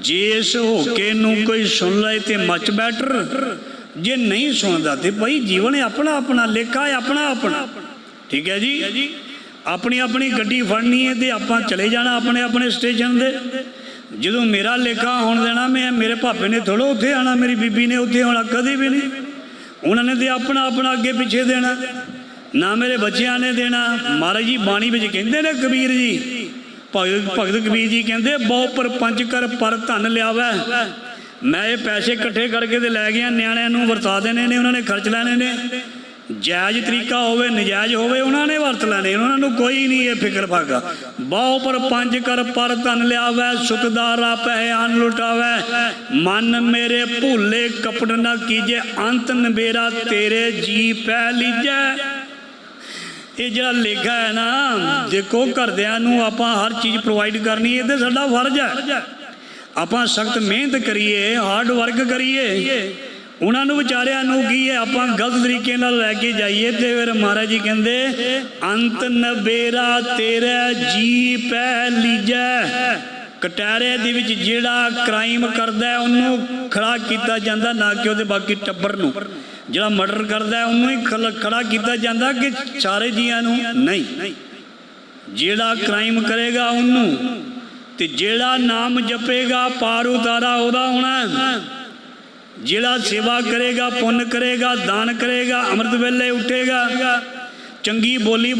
ਜੇ ਇਸ ਹੋਕੇ ਨੂੰ ਕੋਈ ਸੁਣ ਲਏ ਤੇ ਮਚ ਬੈਟਰ। ਜੇ ਨਹੀਂ ਸੁਣਦਾ ਤੇ ਭਾਈ ਜੀਵਨ ਆਪਣਾ ਆਪਣਾ, ਲੇਖਾ ਹੈ ਆਪਣਾ ਆਪਣਾ। ਠੀਕ ਹੈ ਜੀ? ਆਪਣੀ ਆਪਣੀ ਗੱਡੀ ਫੜਨੀ ਹੈ ਤੇ ਆਪਾਂ ਚਲੇ ਜਾਣਾ ਆਪਣੇ ਆਪਣੇ ਸਟੇਸ਼ਨ ਦੇ ਜਦੋਂ ਮੇਰਾ ਲੇਖਾ ਹੋਣ ਦੇਣਾ, ਮੈਂ ਮੇਰੇ ਭਾਪੇ ਨੇ ਥੋੜੋ ਉੱਥੇ ਆਣਾ ਮੇਰੀ ਬੀਬੀ ਨੇ ਉੱਥੇ ਆਉਣਾ, ਕਦੇ ਵੀ ਨਹੀਂ। ਉਹਨਾਂ ਨੇ ਤੇ ਆਪਣਾ ਆਪਣਾ ਅੱਗੇ ਪਿੱਛੇ ਦੇਣਾ। ਨਾ ਮੇਰੇ ਬੱਚਿਆਂ ਨੇ ਦੇਣਾ। ਮਹਾਰਾਜ ਜੀ, ਬਾਣੀ ਵਿੱਚ ਕਹਿੰਦੇ ਨੇ ਕਬੀਰ ਜੀ ਭਗਤ ਭਗਤ ਕਬੀਰ ਜੀ ਕਹਿੰਦੇ, ਬਹੁ ਪਰਪੰਚ ਕਰ, ਪਰ ਧਨ ਲਿਆਵੈ। ਮੈਂ ਇਹ ਪੈਸੇ ਇਕੱਠੇ ਕਰਕੇ ਤੇ ਲੈ ਗਿਆ, ਨਿਆਣਿਆਂ ਨੂੰ ਵਰਤਾ ਦੇਣੇ ਨੇ, ਉਹਨਾਂ ਨੇ ਖਰਚ ਲੈਣੇ ਨੇ। ਜਾਇਜ਼ ਤਰੀਕਾ ਹੋਵੇ, ਨਜਾਇਜ਼ ਹੋਵੇ, ਉਹਨਾਂ ਨੇ ਵਰਤ ਲੈਣੇ ਉਹਨਾਂ ਨੂੰ ਕੋਈ ਨਹੀਂ ਇਹ ਫਿਕਰ ਫਾਗਾ ਬਹੁ ਪਰਪੰਚ ਕਰ, ਪਰ ਧਨ ਲਿਆਵੈ ਸੁਤਦਾਰਾ ਪਹਿ ਅਨ ਲੁਟਾਵੈ। ਮਨ ਮੇਰੇ ਭੁੱਲੇ ਕਪਟ ਨਾ ਕੀਜੇ, ਅੰਤ ਨਵੇਰਾ ਤੇਰੇ ਜੀ ਪੈ ਲੀਜੈ। ਇਹ ਜਿਹੜਾ ਲੇਖਾ ਹੈ ਨਾ, ਦੇਖੋ ਘਰਦਿਆਂ ਨੂੰ ਆਪਾਂ ਹਰ ਚੀਜ਼ ਪ੍ਰੋਵਾਈਡ ਕਰਨੀ ਇਹ ਤੇ ਸਾਡਾ ਫਰਜ਼ ਹੈ। ਆਪਾਂ ਸਖਤ ਮਿਹਨਤ ਕਰੀਏ ਹਾਰਡ ਵਰਕ ਕਰੀਏ। ਉਹਨਾਂ ਨੂੰ ਵਿਚਾਰਿਆਂ ਨੂੰ ਕੀ ਹੈ, ਆਪਾਂ ਗਲਤ ਤਰੀਕੇ ਨਾਲ ਲੈ ਕੇ ਜਾਈਏ, ਤੇ ਫਿਰ ਮਹਾਰਾਜ ਜੀ ਕਹਿੰਦੇ, ਅੰਤ ਨਵੇਰਾ ਤੇਰਾ ਜੀ ਪੈ ਲੀਜੈ। ਕਟਾਰੇ ਦੇ ਵਿੱਚ ਜਿਹੜਾ ਕ੍ਰਾਈਮ ਕਰਦਾ ਉਹਨੂੰ ਖੜਾ ਕੀਤਾ ਜਾਂਦਾ, ਨਾ ਕਿ ਉਹਦੇ ਬਾਕੀ ਟੱਬਰ ਨੂੰ। ਜਿਹੜਾ ਮਰਡਰ ਕਰਦਾ ਉਹਨੂੰ ਹੀ ਖੜਾ ਕੀਤਾ ਜਾਂਦਾ ਕਿ ਸਾਰੇ ਜੀਆਂ ਨੂੰ ਨਹੀਂ। ਜਿਹੜਾ ਕ੍ਰਾਈਮ ਕਰੇਗਾ ਉਹਨੂੰ, ਤੇ ਜਿਹੜਾ ਨਾਮ ਜਪੇਗਾ ਪਾਰ ਉਤਾਰਾ ਉਹਦਾ ਹੋਣਾ ਜਿਹੜਾ ਸੇਵਾ ਕਰੇਗਾ, ਪੁੰਨ ਕਰੇਗਾ, ਦਾਨ ਕਰੇਗਾ, ਅੰਮ੍ਰਿਤ ਵੇਲੇ ਉੱਠੇਗਾ, ਚੰਗੀ ਬੋਲੀ